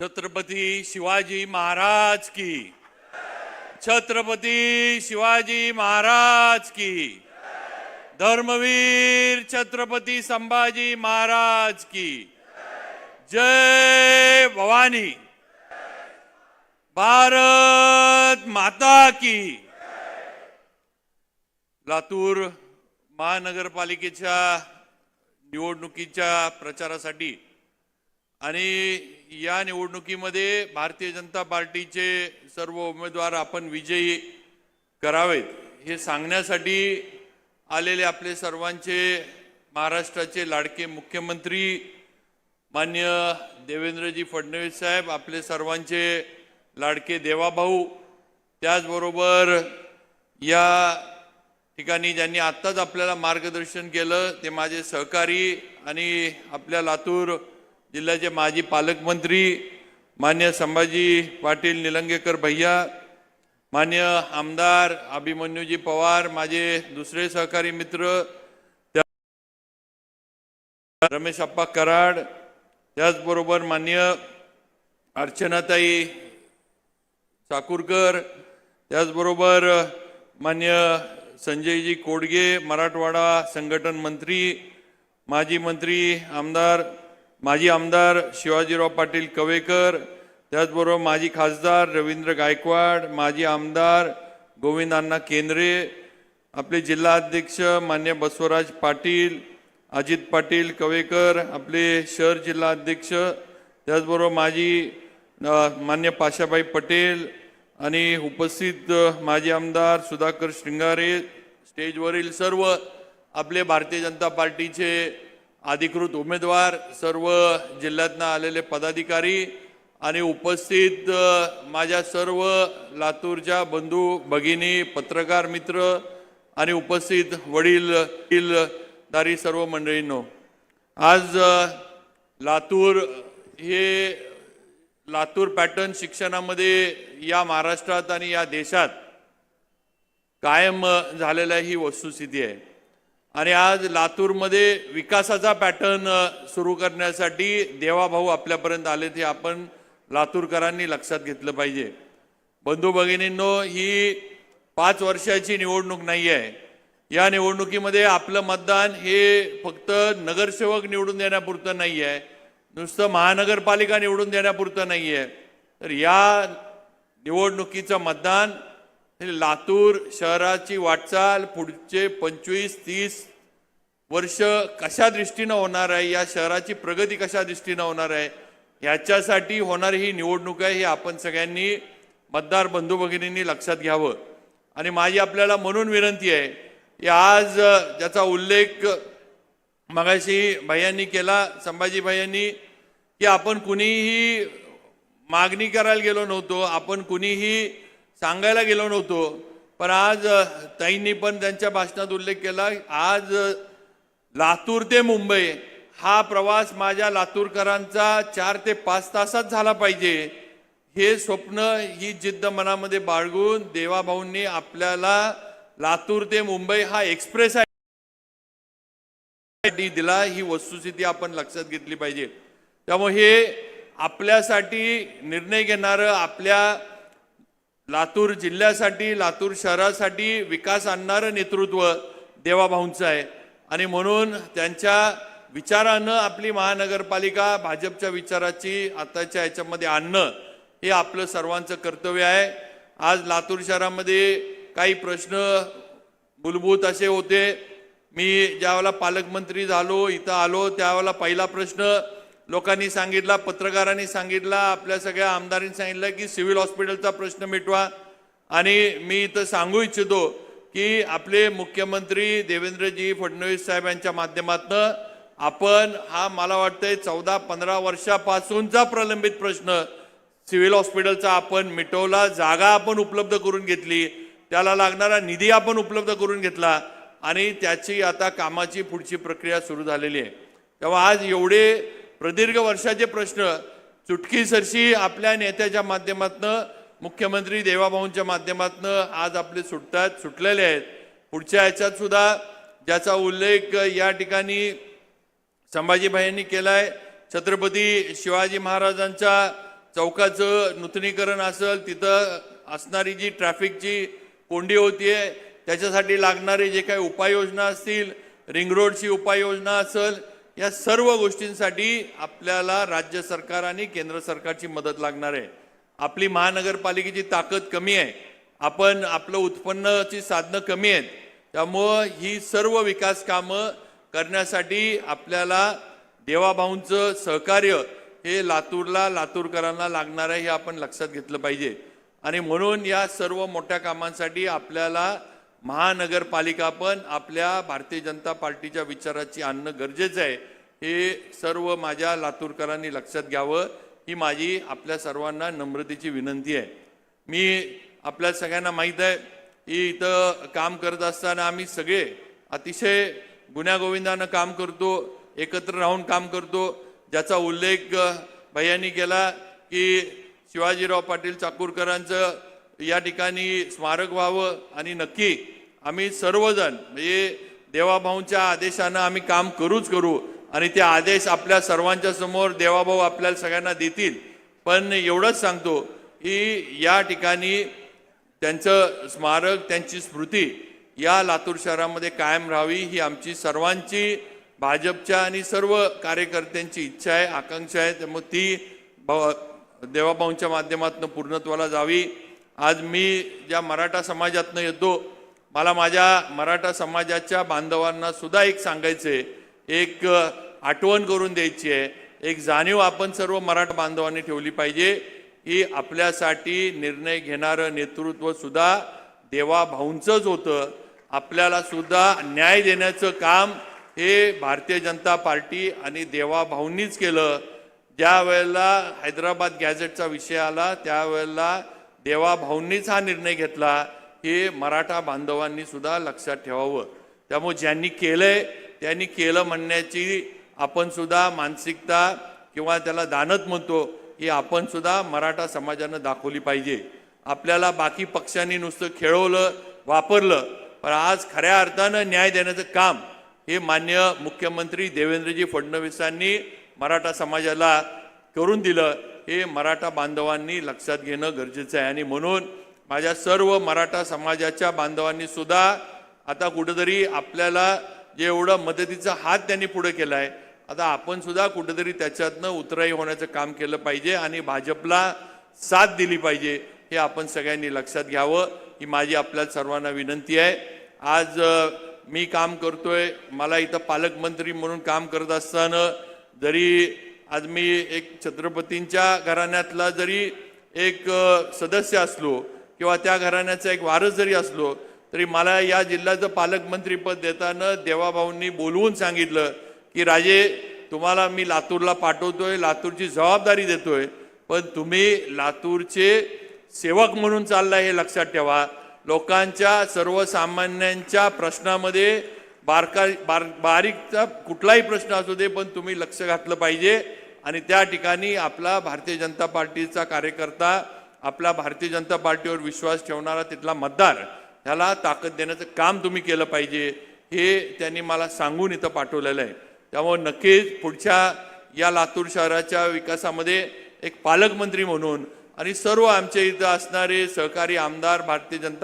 छत्रपती शिवाजी महाराज की. छत्रपती शिवाजी महाराज की. धर्मवीर छत्रपती संभाजी महाराज की. जय भवानी. भारत माता की. लातूर महानगरपालिकेच्या निवडणुकीच्या प्रचारासाठी आणि या निवडणुकीमध्ये भारतीय जनता पार्टीचे सर्व उमेदवार आपण विजयी करावेत हे सांगण्यासाठी आलेले आपले सर्वांचे महाराष्ट्राचे लाडके मुख्यमंत्री मान्य देवेंद्रजी फडणवीस साहेब आपले सर्वांचे लाडके देवाभाऊ त्याचबरोबर या ठिकाणी ज्यांनी आत्ताच आपल्याला मार्गदर्शन केलं ते माझे सहकारी आणि आपल्या लातूर जिल्ह्याचे माजी पालकमंत्री मान्य संभाजी पाटील निलंगेकर भैया मान्य आमदार अभिमन्यूजी पवार माझे दुसरे सहकारी मित्र त्या- रमेश अप्पा कराड त्याचबरोबर मान्य अर्चनाताई साकूरकर त्याचबरोबर मान्य संजयजी कोडगे मराठवाडा संघटन मंत्री माजी मंत्री आमदार माजी आमदार शिवाजीराव पाटील कवेकर त्याचबरोबर माजी खासदार रवींद्र गायकवाड माजी आमदार गोविंद अण्णा केंद्रे आपले जिल्हाध्यक्ष मान्य बसवराज पाटील अजित पाटील कवेकर आपले शहर जिल्हाध्यक्ष त्याचबरोबर माजी मान्य पाशाबाई पटेल आणि उपस्थित माजी आमदार सुधाकर श्रृंगारे स्टेजवरील सर्व आपले भारतीय जनता पार्टीचे अधिकृत उमेदवार सर्व जिल्ह्यातनं आलेले पदाधिकारी आणि उपस्थित माझ्या सर्व लातूरच्या बंधू भगिनी पत्रकार मित्र आणि उपस्थित वडील दारी सर्व मंडळींनो आज लातूर हे लातूर पॅटर्न शिक्षणामध्ये या महाराष्ट्रात आणि या देशात कायम झालेला ही वस्तुस्थिती आहे. आणि आज लातूरमध्ये विकासाचा पॅटर्न सुरू करण्यासाठी देवाभाऊ आपल्यापर्यंत आले ते आपण लातूरकरांनी लक्षात घेतलं पाहिजे. बंधू भगिनींनो ही पाच वर्षाची निवडणूक नाही आहे. या निवडणुकीमध्ये आपलं मतदान हे फक्त नगरसेवक निवडून देण्यापुरतं नाही आहे. नुसतं महानगरपालिका निवडून देण्यापुरतं नाही आहे. तर या निवडणुकीचं मतदान लातूर शहराची वाटचाल पुढचे पंचवीस तीस वर्ष कशा दृष्टीनं होणार आहे या शहराची प्रगती कशा दृष्टीनं होणार आहे ह्याच्यासाठी होणारी ही निवडणूक आहे हे आपण सगळ्यांनी मतदार बंधू भगिनींनी लक्षात घ्यावं. आणि माझी आपल्याला म्हणून विनंती आहे की आज ज्याचा उल्लेख मगाशी भैयांनी केला संभाजी भैयांनी की आपण कुणीही मागणी करायला गेलो नव्हतो आपण कुणीही सांगायला गेलो नव्हतो. पण आज ताईंनी पण त्यांच्या भाषणात उल्लेख केला आज लातूर ते मुंबई हा प्रवास माझ्या लातूरकरांचा चार ते पाच तासात झाला पाहिजे. हे स्वप्न ही जिद्द मनामध्ये बाळगून देवाभाऊंनी आपल्याला लातूर ते मुंबई हा एक्सप्रेस आहे दिला ही वस्तुस्थिती आपण लक्षात घेतली पाहिजे. त्यामुळे हे आपल्यासाठी निर्णय घेणारं आपल्या लातूर जिल्ह्यासाठी लातूर शहरासाठी विकास आणणारं नेतृत्व देवाभाऊंचं आहे. आणि म्हणून त्यांच्या विचारानं आपली महानगरपालिका भाजपच्या विचाराची आताच्या याच्यामध्ये आणणं हे आपलं सर्वांचं कर्तव्य आहे. आज लातूर शहरामध्ये काही प्रश्न मूलभूत असे होते. मी ज्यावेळेला पालकमंत्री झालो इथं आलो त्यावेळेला पहिला प्रश्न लोकांनी सांगितला पत्रकारांनी सांगितला आपल्या सगळ्या आमदारांनी सांगितलं की सिव्हिल हॉस्पिटलचा प्रश्न मिटवा. आणि मी इथं सांगू इच्छितो की आपले मुख्यमंत्री देवेंद्रजी फडणवीस साहेब यांच्या माध्यमातनं आपण हा मला वाटतंय चौदा पंधरा वर्षापासूनचा प्रलंबित प्रश्न सिव्हिल हॉस्पिटलचा आपण मिटवला जागा आपण उपलब्ध करून घेतली त्याला लागणारा निधी आपण उपलब्ध करून घेतला आणि त्याची आता कामाची पुढची प्रक्रिया सुरू झालेली आहे. तेव्हा आज एवढे प्रदीर्घ वर्षाचे प्रश्न. चुटकीसरशी आपल्या नेत्याच्या माध्यमातनं मुख्यमंत्री देवाभाऊंच्या माध्यमातनं आज आपले सुटतात सुटलेले आहेत. पुढच्या ह्याच्यात सुद्धा ज्याचा उल्लेख या ठिकाणी संभाजीभाईंनी आहे छत्रपती शिवाजी महाराजांच्या चौकाचं नूतनीकरण असेल तिथं असणारी जी ट्रॅफिकची कोंडी होती आहे त्याच्यासाठी लागणारे जे काही उपाययोजना असतील रिंग रोडची उपाययोजना असेल या सर्व गोष्टींसाठी आपल्याला राज्य सरकार आणि केंद्र सरकारची मदत लागणार आहे. आपली महानगरपालिकेची ताकद कमी आहे. आपण आपलं उत्पन्नाची साधनं कमी आहेत. त्यामुळं ही सर्व विकास कामं करण्यासाठी आपल्याला देवाभाऊंचं सहकार्य हे लातूरला लातूरकरांना लागणार आहे हे आपण लक्षात घेतलं पाहिजे. आणि म्हणून या सर्व मोठ्या कामांसाठी आपल्याला महानगरपालिका पण आपल्या भारतीय जनता पार्टीच्या विचाराची आणणं गरजेचं आहे. हे सर्व माझ्या लातूरकरांनी लक्षात घ्यावं. ही माझी आपल्या सर्वांना नम्रतेची विनंती आहे. मी आपल्या सगळ्यांना माहीत आहे की इथं काम करत असताना आम्ही सगळे अतिशय गुण्यागोविंदानं काम करतो एकत्र राहून काम करतो. ज्याचा उल्लेख भैयांनी केला की शिवाजीराव पाटील चाकूरकरांचं या ठिकाणी स्मारक व्हावं आणि नक्की आम्ही सर्वजण म्हणजे देवाभाऊंच्या आदेशानं आम्ही काम करूच करू आणि ते आदेश आपल्या सर्वांच्या समोर देवाभाऊ आपल्याला सगळ्यांना देतील. पण एवढंच सांगतो की या ठिकाणी त्यांचं स्मारक त्यांची स्मृती या लातूर शहरामध्ये कायम राहावी ही आमची सर्वांची भाजपच्या आणि सर्व कार्यकर्त्यांची इच्छा आहे आकांक्षा आहे. त्यामुळे ती भाव- देवाभाऊंच्या माध्यमातून पूर्णत्वाला जावी. आज मी ज्या मराठा समाजातनं येतो मला माझ्या मराठा समाजाच्या बांधवांना सुद्धा एक सांगायचंय. एक आठवण करून द्यायची आहे. एक जाणीव आपण सर्व मराठा बांधवांनी ठेवली पाहिजे की आपल्यासाठी निर्णय घेणारं नेतृत्व सुद्धा देवाभाऊंचंच होतं. आपल्याला सुद्धा न्याय देण्याचं काम हे भारतीय जनता पार्टी आणि देवाभाऊंनीच केलं. ज्या वेळेला हैदराबाद गॅझेटचा विषय आला त्यावेळेला देवाभाऊंनीच हा निर्णय घेतला हे मराठा बांधवांनी सुद्धा लक्षात ठेवावं. त्यामुळे ज्यांनी केलंय त्यांनी केलं म्हणण्याची आपण सुद्धा मानसिकता किंवा त्याला दानत म्हणतो ही आपण सुद्धा मराठा समाजानं दाखवली पाहिजे. आपल्याला बाकी पक्षांनी नुसतं खेळवलं वापरलं पण आज खऱ्या अर्थानं न्याय देण्याचं काम हे मान्य मुख्यमंत्री देवेंद्रजी फडणवीसांनी मराठा समाजाला करून दिलं. हे मराठा बांधवांनी लक्षात घेणं गरजेचं आहे. आणि म्हणून माझ्या सर्व मराठा समाजाच्या बांधवांनी सुद्धा आता कुठंतरी आपल्याला जे एवढं मदतीचा हात त्यांनी पुढे केला आहे आता आपण सुद्धा कुठंतरी त्याच्यातनं उतराई होण्याचं काम केलं पाहिजे आणि भाजपला साथ दिली पाहिजे हे आपण सगळ्यांनी लक्षात घ्यावं ही माझी आपल्या सर्वांना विनंती आहे. आज मी काम करतोय मला इथं पालकमंत्री म्हणून काम करत असताना जरी आज मी एक छत्रपतींच्या घराण्यातला जरी एक सदस्य असलो किंवा त्या घराण्याचा एक वारस जरी असलो तरी मला या जिल्ह्याचं पालकमंत्रीपद देताना देवाभाऊंनी बोलवून सांगितलं की राजे तुम्हाला मी लातूरला पाठवतोय लातूरची जबाबदारी देतोय पण तुम्ही लातूरचे सेवक म्हणून चाललाय हे लक्षात ठेवा. लोकांच्या सर्वसामान्यांच्या प्रश्नामध्ये बारका बार बारीकचा कुठलाही प्रश्न असू दे पण तुम्ही लक्ष घातलं पाहिजे. आणि त्या ठिकाणी आपला भारतीय जनता पार्टीचा कार्यकर्ता आपला भारतीय जनता पार्टीवर विश्वास ठेवणारा तिथला मतदार ह्याला ताकद देण्याचं काम तुम्ही केलं पाहिजे हे त्यांनी मला सांगून इथं पाठवलेलं आहे. त्यामुळे नक्कीच पुढच्या या लातूर शहराच्या विकासामध्ये एक पालकमंत्री म्हणून आणि सर्व आमच्या इथं असणारे सहकारी आमदार भारतीय जनता